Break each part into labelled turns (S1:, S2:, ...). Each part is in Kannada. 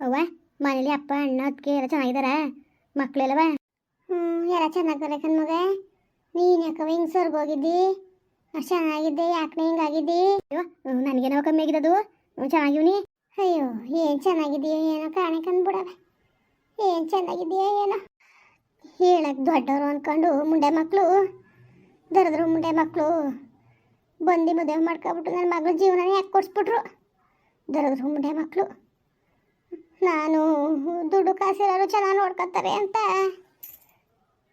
S1: ಅವ್ವ ಮನೇಲಿ ಅಪ್ಪ ಅಣ್ಣ ಅದಕ್ಕೆ ಎಲ್ಲ ಚೆನ್ನಾಗಿದಾರ? ಮಕ್ಕಳೆಲ್ಲವ ಹ್ಞೂ ಎಲ್ಲ ಚೆನ್ನಾಗಿದ್ದಾರೆ ಕಣ್ಮಗ ನೀನು ಯಾಕವ ಹಿಂಗೆ ಹೋಗಿದ್ದಿ? ಅಷ್ಟು ಚೆನ್ನಾಗಿದ್ದೆ ಯಾಕೆ ಹಿಂಗಾಗಿದ್ದಿ ಅಯ್ಯೋ ನನಗೇನೋ ಕಮ್ಮಿ ಆಗಿದ್ದದು ಚೆನ್ನಾಗಿವ್ನಿ ಅಯ್ಯೋ ಏನು ಚೆನ್ನಾಗಿದೆಯೋ ಏನೋ ಕಾಣೆ ಕಂಡ್ಬಿಡವ ಏನು ಚೆನ್ನಾಗಿದೆಯೋ ಏನೋ. ಹೇಳಕ್ಕೆ ದೊಡ್ಡವರು ಅಂದ್ಕೊಂಡು ಮುಂಡೆ ಮಕ್ಕಳು ದರದ್ರು ಮುಂಡೆ ಮಕ್ಕಳು ಬಂದು ಮದುವೆ ಮಾಡ್ಕೊಬಿಟ್ಟು ನನ್ನ ಮಗಳ ಜೀವನನೇ ಯಾಕೆ ಕೊಡಿಸ್ಬಿಟ್ರು? ದರದ್ರು ಮುಂಡೆ ಮಕ್ಕಳು ನಾನು ದುಡ್ಡು ಕಾಸಿರೋರು ಚೆನ್ನಾಗಿ ನೋಡ್ಕೊತಾರೆ ಅಂತ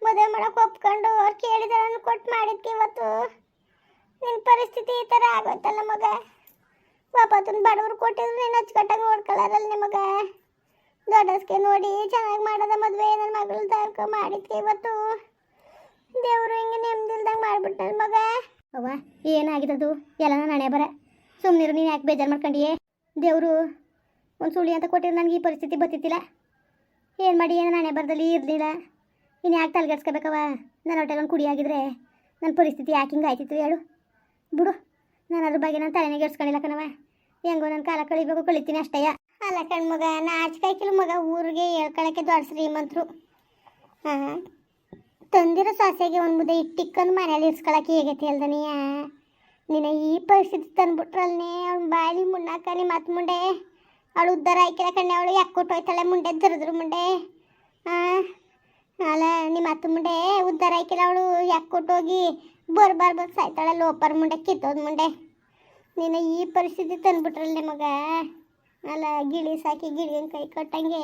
S1: ಮದುವೆ ಮಾಡೋಕೆ ಒಪ್ಕೊಂಡು ಅವ್ರು ಕೇಳಿದಾರೆ ಕೊಟ್ಟು ಮಾಡಿದ್ಕೆ ಇವತ್ತು. ನಿನ್ನ ಪರಿಸ್ಥಿತಿ ಈ ಥರ ಆಗೋಯ್ತಲ್ಲ ಮಗ? ವಾಪತ್ತನ ಬಡವ್ರು ಕೊಟ್ಟಿದ್ರು ನೀನು ಅಚ್ಚುಕಟ್ಟಾಗಿ ನೋಡ್ಕೊಳ್ಳೋದಲ್ಲ ನಿಮಗ? ದೊಡ್ಡಸ್ಗೆ ನೋಡಿ ಚೆನ್ನಾಗಿ ಮಾಡೋದ ಮದುವೆ ನನ್ನ ಮಗಳ ತಾಯ್ಕ ಮಾಡಿದ್ಕೆ ಇವತ್ತು. ದೇವರು ಹಿಂಗೆ ನೆಮ್ಮದಿಲ್ದಂಗೆ ಮಾಡ್ಬಿಟ್ಟ ನನ್ನ ಮಗ. ಅವ್ವ ಏನಾಗಿದ್ದದು ಎಲ್ಲ ನಾನು ಬರ. ಸುಮ್ಮನಿರು ನೀನು ಯಾಕೆ ಬೇಜಾರು ಮಾಡ್ಕೊಂಡಿಯೇ? ದೇವರು ಒಂದು ಸುಳಿ ಅಂತ ಕೊಟ್ಟಿರ ನನಗೆ ಈ ಪರಿಸ್ಥಿತಿ ಬರ್ತಿತ್ತಿಲ್ಲ. ಏನು ಮಾಡಿ ಏನು ನಾನೇ ಬರದಲ್ಲಿ ಇರಲಿಲ್ಲ. ಇನ್ನು ಯಾಕೆ ತಲೆಗೆಡ್ಸ್ಕೋಬೇಕವ ನನ್ನ ಹೊಟ್ಟೆಗೆ ಒಂದು ಕುಡಿಯಾಗಿದ್ರೆ ನನ್ನ ಪರಿಸ್ಥಿತಿ ಯಾಕೆ ಹಿಂಗೆ ಆಯ್ತಿತ್ತು ಹೇಳು. ಬಿಡು. ನಾನು ಅದ್ರ ಬಗ್ಗೆ ನಾನು ತಲೆನೇ ಗೆಡ್ಸ್ಕೊಂಡಿಲ್ಲ ಕಣವ ಹೆಂಗೋ ನನ್ನ ಕಾಲ ಕಳಿಬೇಕು, ಕಳಿತೀನಿ ಅಷ್ಟಯ್ಯ ಅಲ್ಲ ಕಣ್ಮಗ ನಾಚಿಕಾಯ್ಕಿಲ್ಲ ಮಗ ಊರಿಗೆ ಹೇಳ್ಕೊಳಕ್ಕೆ ದೊಡ್ಡ ಶ್ರೀಮಂತರು ಹಾಂ ತಂದಿರೋ ಸೊಸೆಗೆ ಒಂದು ಮುದ್ದೆ ಇಟ್ಟಿಕ್ಕೊಂಡು ಮನೇಲಿ ಇರ್ಸ್ಕೊಳಕ್ಕೆ ಹೇಗೈತಿ ಹೇಳ್ದನಿಯ ನಿನ್ನ ಈ ಪರಿಸ್ಥಿತಿ ತಂದ್ಬಿಟ್ರಲ್ನೇ ಅವ್ನ ಬಾಯಲ್ಲಿ ಮುಣ್ಣಾಕನಿ ಮತ್ತೆ ಮುಂಡೆ ಅವಳು ಉದ್ಧಾರ ಆಯ್ಕಿಲ್ಲ ಕಣ್ಣೆ ಅವಳು ಯಾಕೆ ಕೊಟ್ಟೋಯ್ತಾಳೆ ಮುಂಡೆ, ದರದ್ರು ಮುಂಡೆ? ಅಲ್ಲ, ನಿಮ್ಮ ಅತ್ತ ಮುಂಡೆ ಉದ್ಧಾರ ಆಯ್ಕಿಲ್ಲ ಅವಳು ಯಾಕೆ ಕೊಟ್ಟೋಗಿ ಬರ್ ಸಾಯ್ತಾಳೆ, ಲೋಪರ್ ಮುಂಡೆ, ಕಿತ್ತೋದ್ ಮುಂಡೆ. ನೀನು ಈ ಪರಿಸ್ಥಿತಿ ತಂದ್ಬಿಟ್ರಲ್ಲ ಮಗ. ಅಲ್ಲ, ಗಿಳಿ ಸಾಕಿ ಗಿಳಿಯನ್ ಕೈ ಕೊಟ್ಟಂಗೆ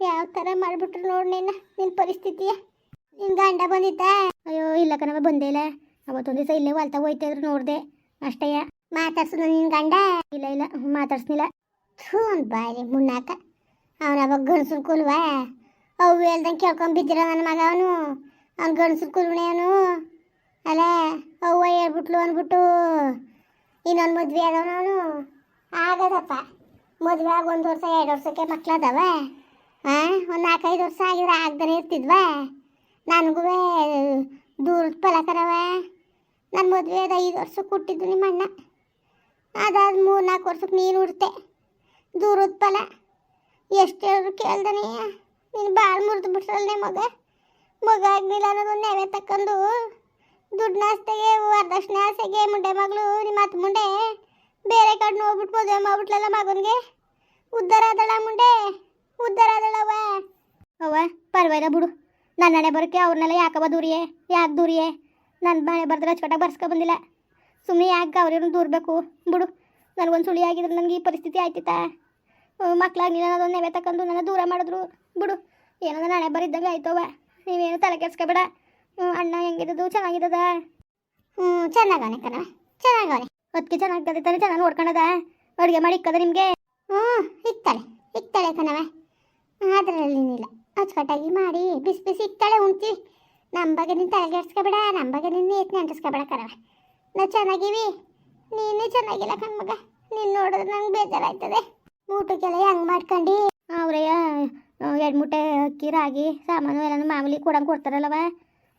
S1: ಯಾವ ಥರ ಮಾಡಿಬಿಟ್ರು ನೋಡಿ ನಿನ್ನ ನಿನ್ನ ಪರಿಸ್ಥಿತಿಯ? ನಿನ್ನ ಗಂಡ ಬಂದಿದ್ದ ಅಯ್ಯೋ, ಇಲ್ಲ ಕಣವ ಬಂದೇ ಇಲ್ಲ. ಅವತ್ತೊಂದು ದಿವಸ ಇಲ್ಲೇ ಹೊಲ್ತಾಗ ಹೋಯ್ತಾ ಇದ್ರು ನೋಡಿದೆ. ಅಷ್ಟಯ್ಯ ಮಾತಾಡ್ಸಿದ ನಿನ್ನ ಗಂಡ? ಇಲ್ಲ ಇಲ್ಲ, ಮಾತಾಡ್ಸ್ನಿಲ್ಲ. ಥೂ ಅಂತ ಬಾಯಿ ಮುನ್ನಾಕ ಅವನ ಅವಾಗ ಗಣಸರು ಕುಲ್ವಾ ಅವು ಹೇಳ್ದಂಗೆ ಕೇಳ್ಕೊಂಡ್ ಬಿದ್ದಿರ ನನ್ನ ಮಗ ಅವನು. ಅವ್ನು ಗಂಡಸರು ಕುಲ್ವಣೆ ಅವನು. ಅಲ್ಲ, ಅವ್ವ ಹೇಳ್ಬಿಟ್ಲು ಅಂದ್ಬಿಟ್ಟು ಇನ್ನೊಂದು ಮದ್ವೆ ಆದವನು ಅವನು. ಆಗದಪ್ಪ. ಮದುವೆ ಆಗ ಒಂದು ವರ್ಷ, ಎರಡು ವರ್ಷಕ್ಕೆ ಮಕ್ಳದಾವ ಹಾಂ ಒಂದು ನಾಲ್ಕೈದು ವರ್ಷ ಆಗಿದ್ರೆ ಆಗ್ದೇ ಇರ್ತಿದ್ವ? ನನಗೂ ದೂರ ಫಲಕರವ ನನ್ನ ಮದುವೆ ಅದು ಐದು ವರ್ಷಕ್ಕೆ ಹುಟ್ಟಿದ್ದು ನಿಮ್ಮ ಅಣ್ಣ ಅದಾದ ಮೂರು ನಾಲ್ಕು ವರ್ಷಕ್ಕೆ ನೀನು ಉಡ್ತೆ. ದೂರದ ಫಲ ಎಷ್ಟು ಹೇಳಿದ್ರು ಕೇಳ್ದನೇ, ನೀನು ಭಾಳ ಮುರಿದು ಬಿಟ್ರಲ್ಲೇ ಮಗ. ಮಗ ಆಗಲಿಲ್ಲ ಅನ್ನೋದು ನೆವೆ ತಕ್ಕಂದು. ದುಡ್ಡು ನಾಸ್ತೆಗೆ ವರದಕ್ಷಿಣೆ ಆಸೆಗೆ ಮುಂಡೆ ಮಗಳು ನಿಮ್ಮ ಅತ್ತ ಮುಂಡೆ. ಬೇರೆ ಕಡೆ ನೋಡ್ಬಿಟ್ಟು ಮದುವೆ ಮಾಡ್ಬಿಟ್ಲಲ್ಲ ಮಗನಿಗೆ. ಉದ್ಧಾರ ಆದಳ ಮುಂಡೆ, ಉದ್ಧಾರ ಆದಳವ ಅವ್ವ, ಪರವಾಗಿಲ್ಲ ಬಿಡು. ನನ್ನ ಹಣೆ ಬರೋಕ್ಕೆ ಅವ್ರನ್ನೆಲ್ಲ ಯಾಕವ ದೂರಿಯೇ, ಯಾಕೆ ದೂರಿಯೇ? ನನ್ನ ಮನೆ ಬರ್ದ್ರೆ ಚೋಟ ಬರ್ಸ್ಕೊ ಬಂದಿಲ್ಲ. ಸುಮ್ಮನೆ ಯಾಕೆ ಅವ್ರನ್ನ ದೂರಬೇಕು? ಬಿಡು. ನನಗೊಂದು ಸುಳಿ ಆಗಿದ್ರೆ ನನಗೆ ಈ ಪರಿಸ್ಥಿತಿ ಆಯ್ತಿತ್ತಾ? ಮಕ್ಕಳಾಗಿಲ್ಲ ನನ್ನದು ನೆವೆ ತಕ್ಕಂದು ನನ್ನ ದೂರ ಮಾಡಿದ್ರು. ಬಿಡು ಏನೋ ನಾಳೆ ಬರಿದ್ದಂಗೆ ಆಯ್ತವ ನೀವೇನು ತಲೆ ಕೆಡ್ಸ್ಕೊಬೇಡ. ಹ್ಞೂ ಅಣ್ಣ ಹೆಂಗಿದ್ದದು ಚೆನ್ನಾಗಿದ್ದದ ಹ್ಞೂ ಚೆನ್ನಾಗವನೆ ಕಣ ಚೆನ್ನಾಗವನೆ. ಅದಕ್ಕೆ ಚೆನ್ನಾಗ್ತದೆ ತಾನೆ, ಚೆನ್ನಾಗಿ ನೋಡ್ಕೊಂಡದ? ಅಡುಗೆ ಮಾಡಿ ಇಕ್ಕದ ನಿಮಗೆ? ಹ್ಞೂ ಇಕ್ತಾಳೆ ಇಕ್ತಾಳೆ ಕಣವ ಅದರಲ್ಲಿನಿಲ್ಲ ಅಚ್ಚುಕಟ್ಟಾಗಿ ಮಾಡಿ ಬಿಸಿ ಬಿಸಿ ಇಕ್ತಾಳೆ ಉಣ್ತಿ. ನಮ್ಮ ಬಗ್ಗೆ ನಿನ್ನ ತಲೆ ಕೆಡ್ಸ್ಕೊಬೇಡ ನಮ್ಮ ಬಗ್ಗೆ ನಿನ್ನ ನೀಟ್ ನೆಂಟಿಸ್ಕೊಬೇಡ ಕಣವ ನಾವು ಚೆನ್ನಾಗಿವಿ, ನೀನೇ ಚೆನ್ನಾಗಿಲ್ಲ ಕಣ್ಮಗ ನೀನು ನೋಡಿದ್ರೆ ನಂಗೆ ಬೇಜಾರಾಯ್ತದೆ. ಊಟಕ್ಕೆಲ್ಲ ಹೆಂಗ್ ಮಾಡ್ಕೊಂಡು? ಅವ್ರಯ್ಯ ಎರಡು ಮೂಟೆ ಅಕ್ಕಿ ರಾಗಿ ಸಾಮಾನು ಎಲ್ಲ ಮಾಮೂಲಿ ಕೊಡಂಗೆ ಕೊಡ್ತಾರಲ್ಲವ.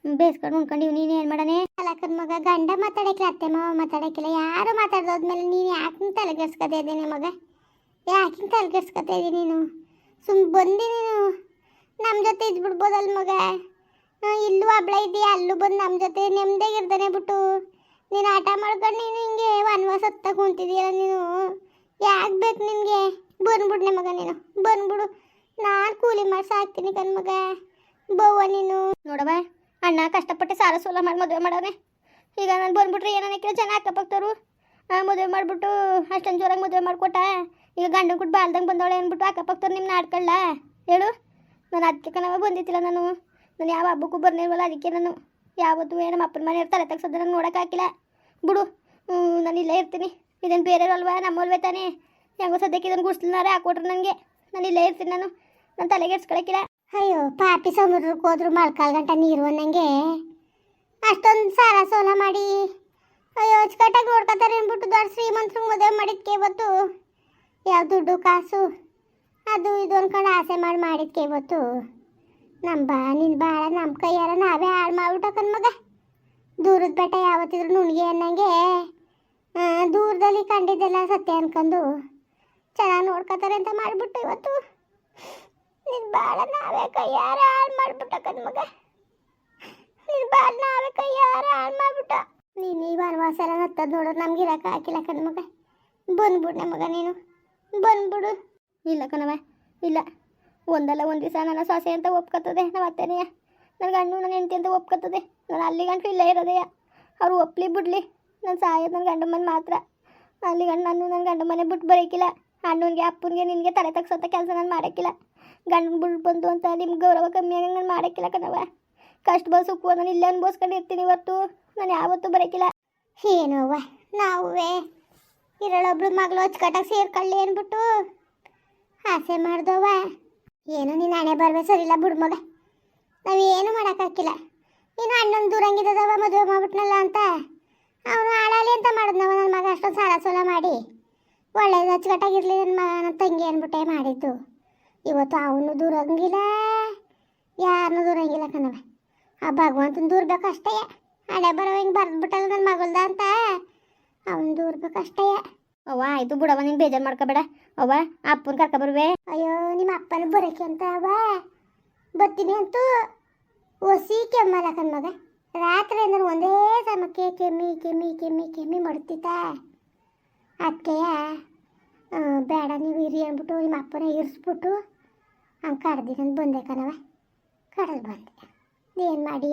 S1: ಬೇಯಿಸ್ಕೊಂಡು ಉಣ್ಕೊಂಡಿವಿ ನೀನು ಏನು ಮಾಡನೆ ಮಗ ಗಂಡ ಮಾತಾಡಕ್ಕೆ ಅತ್ತೆ ಮಾವ ಮಾತಾಡಕ್ಕಿಲ್ಲ. ಯಾರು ಮಾತಾಡ್ದೋದ್ಮೇಲೆ ನೀನು ಯಾಕೆ ತಲೆಗೆಡ್ಸ್ಕೊತಾ ಇದ್ದೀನಿ ಮಗ? ಯಾಕೆ ತಲೆಗೆಡ್ಸ್ಕೊತಾ ಇದ್ದೀನಿ ನೀನು? ಸುಮ್ ಬಂದಿ ನೀನು. ನಮ್ಮ ಜೊತೆ ಇದ್ಬಿಡ್ಬೋದಲ್ಲ ಮಗ? ಇಲ್ಲೂ ಹಬ್ಳ ಇದೆಯಾ ಅಲ್ಲೂ ಬಂದು ನಮ್ಮ ಜೊತೆ ನೆಮ್ಮದಿಯಾಗಿರ್ತಾನೆ ಬಿಟ್ಟು. ನೀನು ಆಟ ಮಾಡ್ಕೊಂಡು ನೀನು ಹಿಂಗೆ ವನವಾಸ ಹತ್ತ ಕುಂತಿದೀಯಲ್ಲ ನೀನು. ಯಾಕೆ ಬೇಕು ನಿನಗೆ ಬಂದ್ಬಿಡ್ನೆ ಮಗ ನೀನು. ಬಂದ್ಬಿಡು. ನಾನು ಕೂಲಿ ಮಾಡಿ ಸಾಕ್ತೀನಿ ಕಣ್ ಮಗ. ಬವ್ವ ನೀನು. ನೋಡವ ಅಣ್ಣ ಕಷ್ಟಪಟ್ಟು ಸಾಲ ಸೋಲ ಮಾಡಿ ಮದುವೆ ಮಾಡವ್ನೆ. ಈಗ ನಾನು ಬಂದ್ಬಿಟ್ರೆ ಏನಕ್ಕೆ ಜನ ಅಕ್ಕಪಕ್ಕದವರು ಮದುವೆ ಮಾಡಿಬಿಟ್ಟು ಅಷ್ಟೊಂದು ಜೋರಾಗಿ ಮದುವೆ ಮಾಡಿಕೊಟ್ಟ. ಈಗ ಗಂಡನ ಕೊಟ್ಟು ಬಾಲ್ದಂಗೆ ಬಂದವಳೆ ಅಂದ್ಬಿಟ್ಟು ಅಕ್ಕಪಕ್ಕದವ್ರು ನಿಮ್ಮನ್ನ ಆಡ್ಕೊಳ್ಳ. ಹೇಳು. ನಾನು ಅದಕ್ಕೆ ಕಣವ ಬಂದಿತ್ತಿಲ್ಲ ನಾನು. ನಾನು ಯಾವ ಹಬ್ಬಕ್ಕೂ ಬರ್ನಿಲ್ವಲ್ಲ ಅದಕ್ಕೆ ನಾನು. ಯಾವತ್ತೂ ನಮ್ಮ ಅಪ್ಪನ ಮನೆ ಇರ್ತಾರೆ ತಗ್ಸೋದು ನಂಗೆ ನೋಡೋಕ್ಕಾಗಿಲ್ಲ ಬಿಡು ನಾನು ಇಲ್ಲೇ ಇರ್ತೀನಿ. ಇದೇನು ಬೇರೆ ಅಲ್ವಾ? ನಮ್ಮಲ್ವೇ ತಾನೇ ಹೆಂಗೋ ಸದ್ಯಕ್ಕೆ ಇದನ್ನು ಗುಡ್ಸ್ಲಾರೆ ಹಾಕೊಟ್ರು ನನಗೆ ನಾನು ಇಲ್ಲೇ ಇರ್ತೀನಿ ನಾನು. ನನ್ನ ತಲೆಗೆ ಎಡ್ಸ್ಕೊಳಕ್ಕಿಲ್ಲ ಅಯ್ಯೋ, ಪಾಪಿ ಸಮುದ್ರಕ್ಕೆ ಹೋದ್ರು ಮಳ್ಕಾಲ್ ಗಂಟ ನೀರು ಅನ್ನಂಗೆ. ಅಷ್ಟೊಂದು ಸಾಲ ಸೋಲ ಮಾಡಿ. ಅಯ್ಯೋ ಅಚ್ಚುಕಟ್ಟಾಗಿ ನೋಡ್ಕೊತಾರೆ ಅಂದ್ಬಿಟ್ಟು ದೊಡ್ಡ ಶ್ರೀಮಂತರು ಮದುವೆ ಮಾಡಿದ್ಕೆ ಇವತ್ತು. ಯಾವ ದುಡ್ಡು ಕಾಸು? ಅದು ಇದು ಅನ್ಕೊಂಡು ಆಸೆ ಮಾಡಿ ಮಾಡಿದ್ಕೆ ಇವತ್ತು. ನಮ್ಮ ಬಾ ನಿನ್ನ ಬಾಳ ನಮ್ಮ ಕೈಯಾರ ನಾವೇ ಹಾಳು ಮಾಡ್ಬಿಟ್ಟಕ್ಕನ್ ಮಗ. ದೂರದ ಬೆಟ್ಟ ಯಾವತ್ತಿದ್ರು ನುಣ್ಗೆ ಅನ್ನಂಗೆ. ದೂರದಲ್ಲಿ ಕಂಡಿದ್ದೆಲ್ಲ ಸತ್ಯ ಅನ್ಕೊಂಡು ಚೆನ್ನಾಗಿ ನೋಡ್ಕೋತಾರೆ ಅಂತ ಮಾಡಿಬಿಟ್ಟು ಇವತ್ತು. ನಿನ್ ಬಾಳ ನಾವೇ ಕೈಯಾರ ಹಾಳು ಮಾಡಿಬಿಟ್ಟ ಮಗ. ನಿನ್ ಬಾಳ ನಾವೇ ಕೈಯಾರ ಹಾಳು ಮಾಡ್ಬಿಟ್ಟ. ನೀನು ಈ ವನವಾಸ ಎಲ್ಲ ಹತ್ತದ್ ನೋಡೋದು ನಮ್ಗೆ ಇರಕ್ಕೆ ಹಾಕಿಲ್ಲ ಮಗ. ಬಂದ್ಬಿಡ್ನೆ ಮಗ ನೀನು. ಬಂದ್ಬಿಡು. ಇಲ್ಲ ಕಣವ ಇಲ್ಲ. ಒಂದಲ್ಲ ಒಂದು ದಿವಸ ನನ್ನ ಸೊಸೆ ಅಂತ ಒಪ್ಕೊತದೆ, ನಾವು ಅತ್ತೆನೆಯ. ನನ್ನ ಗಂಡು ನನ್ನ ಹೆಂಡತಿ ಅಂತ ಒಪ್ಕೊತದೆ. ನಾನು ಅಲ್ಲಿ ಗಂಟು ಇಲ್ಲೇ ಇರೋದೆಯ. ಅವ್ರು ಒಪ್ಲಿ, ಬಿಡ್ಲಿ. ನಾನು ಸಾಯೋದು ನನ್ನ ಗಂಡ ಮನೆ ಮಾತ್ರ. ಅಲ್ಲಿ ಗಂಡು ನಾನು ನನ್ನ ಗಂಡ ಮನೆ ಬಿಟ್ಟು ಬರೋಕಿಲ್ಲ. ಅಣ್ಣನಿಗೆ, ಅಪ್ಪನಿಗೆ, ನಿನಗೆ ತಲೆ ತಗ್ಸೋಂಥ ಕೆಲಸ ನಾನು ಮಾಡೋಕ್ಕಿಲ್ಲ ಗಂಡನ ಬಿಟ್ಟು ಬಂದು ಅಂತ ನಿಮ್ಗೆ ಗೌರವ ಕಮ್ಮಿ ಆಗಿ ನಾನು ಮಾಡೋಕ್ಕಿಲ್ಲ ಕಣವ ಕಷ್ಟ ಬಸ್ ಸುಖ ನಾನು ಇಲ್ಲೇ ಅನ್ಬೋಸ್ಕೊಂಡು ಇರ್ತೀನಿ ಇವತ್ತು. ನಾನು ಯಾವತ್ತೂ ಬರೋಕ್ಕಿಲ್ಲ ಏನೋವ ನಾವುವೇ ಇರಳೊಬ್ಳು ಮಗಳು ಅಚ್ಚುಕಟ್ಟಾಗಿ ಸೇರ್ಕೊಳ್ಳಿ ಅಂದ್ಬಿಟ್ಟು ಆಸೆ ಮಾಡ್ದವ ಏನು ನೀನು ಹಣೆ ಬರ್ಬೇ ಸರಿಲ್ಲ ಬಿಡು ಮಗ. ನಾವೇನು ಮಾಡೋಕ್ಕಾಗಿಲ್ಲ ಇನ್ನು ಅಣ್ಣನ ದೂರಂಗಿದ್ದದವ ಮದುವೆ ಮಾಡ್ಬಿಟ್ನಲ್ಲ ಅಂತ. ಅವನು ಆಳಲಿ ಅಂತ ಮಾಡಿದ್ನವ ನನ್ನ ಮಗ ಅಷ್ಟೊಂದು ಸಾಲ ಸೋಲ ಮಾಡಿ. ಒಳ್ಳೇದು ಅಚ್ಚುಕಟ್ಟಾಗಿರ್ಲಿ ನನ್ನ ಮಗ, ನನ್ನ ತಂಗಿ ಅಂದ್ಬಿಟ್ಟೆ ಮಾಡಿದ್ದು. ಇವತ್ತು ಅವನು ದೂರಂಗಿಲ್ಲ. ಯಾರನ್ನೂ ದೂರಂಗಿಲ್ಲ ಕಣವ ಆ ಭಗವಂತನ ದೂರ್ಬೇಕು ಅಷ್ಟೇ ಹಳೆ ಬರೋ ಹಿಂಗೆ ಬರೆದ್ಬಿಟ್ಟಲ್ಲ ನನ್ನ ಮಗಳ್ದ ಅಂತ. ಅವನು ದೂರ್ಬೇಕು ಅಷ್ಟೇ ಅವ್ವ, ಆಯ್ತು ಬಿಡವ ನೀನು ಬೇಜಾರು ಮಾಡ್ಕೋಬೇಡ. ಅವ್ವ, ಅಪ್ಪನ ಕರ್ಕ ಬರುವೆ. ಅಯ್ಯೋ, ನಿಮ್ಮ ಅಪ್ಪನ ಬರೋಕೆ ಅಂತ ಅವ್ವ. ಬರ್ತೀನಿ ಅಂತೂ. ಒಸಿ ಕೆಮ್ಮಲ್ಲ ಮಗ. ರಾತ್ರಿ ಅಂದ್ರೆ ಒಂದೇ ಸಮಕ್ಕೆ ಕೆಮ್ಮಿ ಕೆಮ್ಮಿ ಕೆಮ್ಮಿ ಕೆಮ್ಮಿ ಮಾಡ್ತಿತ್ತ ಅದಕ್ಕೆಯ ಬೇಡ, ನೀವು ಇರಿ ಅಂದ್ಬಿಟ್ಟು ನಿಮ್ಮ ಅಪ್ಪನ ಇರಿಸ್ಬಿಟ್ಟು ಹಂಗೆ ಕಡ್ದಿನಂದು ಬಂದೆ ಕಣವ ಕಡಲ್ ಬಂದೆ. ಏನು ಮಾಡಿ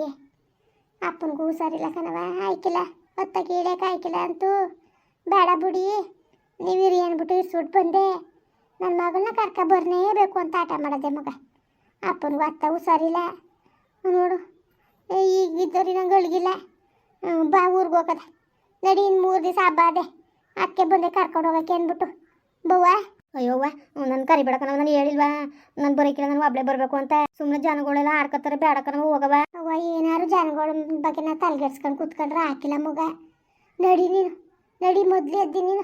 S1: ಅಪ್ಪನಿಗೂ ಹುಷಾರಿಲ್ಲ ಕಣವ ಆಯ್ಕಿಲ್ಲ ಹೊತ್ತಾಗಿ ಇಳಿಯಕ್ಕೆ ಆಯ್ಕಿಲ್ಲ ಅಂತೂ. ಬೇಡ ಬಿಡಿ, ನೀವು ಇರಿ ಅಂದ್ಬಿಟ್ಟು ಇರಿಸ್ಬಿಟ್ಟು ಬಂದೆ. ನನ್ನ ಮಗಳನ್ನ ಕರ್ಕ ಬರ್ನೇಬೇಕು ಅಂತ ಆಟ ಮಾಡಿದೆ ಮಗ. ಅಪ್ಪನಿಗೂ ಅತ್ತ ಹುಷಾರಿಲ್ಲ. ನೋಡು ಈಗಿದ್ದವ್ರಿ ನಂಗೆ ಗಳಿಗಿಲ್ಲ ಬಾ, ಊರಿಗೆ ಹೋಗದ. ನಡಿ ಇನ್ನು ಮೂರು ದಿವಸ ಹಬ್ಬ ಅದೇ. ಅಕ್ಕೆ ಬಂದೆ, ಕರ್ಕೊಂಡು ಹೋಗಕ್ಕೆ ಅಂದ್ಬಿಟ್ಟು. ಬವ್ವ? ಅಯ್ಯೋವ್ವ ನನ್ನ ಕರಿಬೇಡ ನಾವು ನಾನು ಹೇಳಿಲ್ವಾ? ನಾನು ಬರೋಕಿಲ್ಲ ನಾನು ಒಬ್ಳೆ ಬರಬೇಕು ಅಂತ. ಸುಮ್ಮನೆ ಜನಗಳೆಲ್ಲ ಆಡ್ಕೊತಾರೆ ಬೇಡ ನಾವು ಹೋಗವ. ಅವ್ವ, ಏನಾರು ಜನಗಳ ಬಗ್ಗೆ ನಾ ತಲೆಗೆಡ್ಸ್ಕೊಂಡು ಕೂತ್ಕೊಂಡ್ರೆ ಹಾಕಿಲ್ಲ ಮಗ. ನಡಿ ನೀನು. ನಡಿ, ಮೊದ್ಲು ಎದ್ದಿ ನೀನು.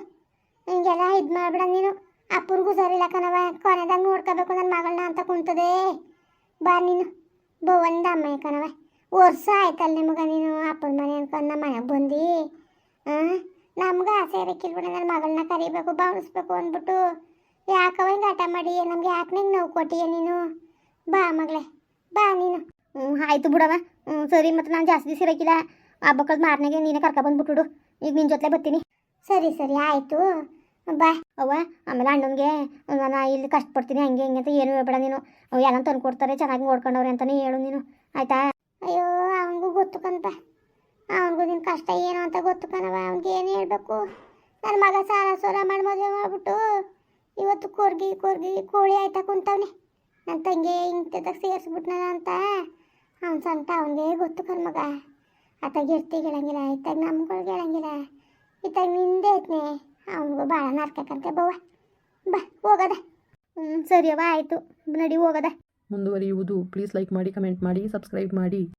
S1: ಹಿಂಗೆಲ್ಲ ಇದು ಮಾಡ್ಬೇಡ ನೀನು. ಅಪ್ಪರಿಗೂ ಸರಿಲ್ಲ ಕಣವ ಕೊನೆದಾಗ ನೋಡ್ಕೋಬೇಕು ನನ್ನ ಮಗಳನ್ನ ಅಂತ ಕುಂತದೆ. ಬಾ ನೀನು. ಬವಂದ ಅಮ್ಮ ಕಣವ ವರ್ಷ ಆಯ್ತಲ್ಲ ನಿಮಗೆ ನೀನು ಅಪ್ಪನ ಮನೆ ಅನ್ಕೊಂಡು ನಮ್ಮ ಮನೆಗೆ ಬಂದು? ಹಾಂ ನಮ್ಗೆ ಆಸೆ ಇರಕ್ಕಿಲ್ಬಿಡ ನನ್ನ ಮಗಳನ್ನ ಕರಿಬೇಕು ಬಾವಿಸ್ಬೇಕು ಅಂದ್ಬಿಟ್ಟು ಯಾಕವ ಹಿಂಗೆ ಆಟ ಮಾಡಿ ನಮ್ಗೆ ಯಾಕೆ ನಿಂಗೆ ನೋವು ಕೊಟ್ಟಿಯ ನೀನು? ಬಾ ಮಗಳೇ ಬಾ ನೀನು. ಹ್ಞೂ ಆಯ್ತು ಬಿಡವ ಹ್ಞೂ ಸರಿ ಮತ್ತು ನಾನು ಜಾಸ್ತಿ ದಿವಸ ಇರಕ್ಕಿಲ್ಲ ಹಬ್ಬಕ್ಕದ ಮಾರನೆಗೆ ನೀನೇ ಕರ್ಕ ಬಂದ್ಬಿಟ್ಟು ಈಗ ನಿನ್ನ ಜೊತೆ ಬರ್ತೀನಿ. ಸರಿ ಸರಿ ಆಯಿತು. ಬಾ. ಅವ್ವ ಆಮೇಲೆ ಅಣ್ಣನಿಗೆ ನಾನು ಇಲ್ಲಿ ಕಷ್ಟಪಡ್ತೀನಿ ಹಂಗೆ ಹಿಂಗೆ ಅಂತ ಏನು ಹೇಳ್ಬೇಡ ನೀನು. ಅವು ಎಲ್ಲ ತಂದು ಕೊಡ್ತಾರೆ ಚೆನ್ನಾಗಿ ನೋಡ್ಕೊಂಡವ್ರೆ ಅಂತಲೇ ಹೇಳು ನೀನು. ಆಯ್ತಾ ಅಯ್ಯೋ ಅವನಿಗೂ ಗೊತ್ತು ಕಣಪ್ಪ ಅವನಿಗೂ ನಿನ್ನ ಕಷ್ಟ ಏನು ಅಂತ ಗೊತ್ತು ಕಣವ ಅವ್ನಿಗೆ ಏನು ಹೇಳ್ಬೇಕು? ನನ್ನ ಮಗ ಸಾಲ ಸೋಲ ಮಾಡಿ ಮದುವೆ ಮಾಡ್ಬಿಟ್ಟು ಇವತ್ತು ಕೊರ್ಗಿ ಕೊರ್ಗಿ, ಕೋಳಿ ಆಯ್ತಾ ಕುಂತವ್ನೆ. ನನ್ನ ತಂಗಿ ಇಂಥದಾಗ ಸೇರಿಸ್ಬಿಟ್ನಲ್ಲ ಅಂತ. ಅವ್ನ ಸಂತ ಅವನಿಗೆ ಗೊತ್ತು ಕಣ ಮಗ. ಆತಾಗ ಇರ್ತಿ ಹೇಳಂಗಿಲ್ಲ ಇತ್ತಾಗ ನಮ್ಗಳಿಗೆ ಹೇಳಂಗಿಲ್ಲ. ಇತ್ತಾಗ ನಿಂದೆ ಐತ್ನೆ. ಅವನಿಗೂ ಭಾಳ ನರ್ಕಕ್ಕಂತೆ ಬವ್ವ. ಬಾ, ಹೋಗದ. ಹ್ಞೂ ಸರಿ ಅವ್ವ ಆಯಿತು. ನಡಿ, ಹೋಗದ.
S2: ಮುಂದುವರಿಯುವುದು. ಪ್ಲೀಸ್ ಲೈಕ್ ಮಾಡಿ ಕಮೆಂಟ್ ಮಾಡಿ ಸಬ್ಸ್ಕ್ರೈಬ್ ಮಾಡಿ.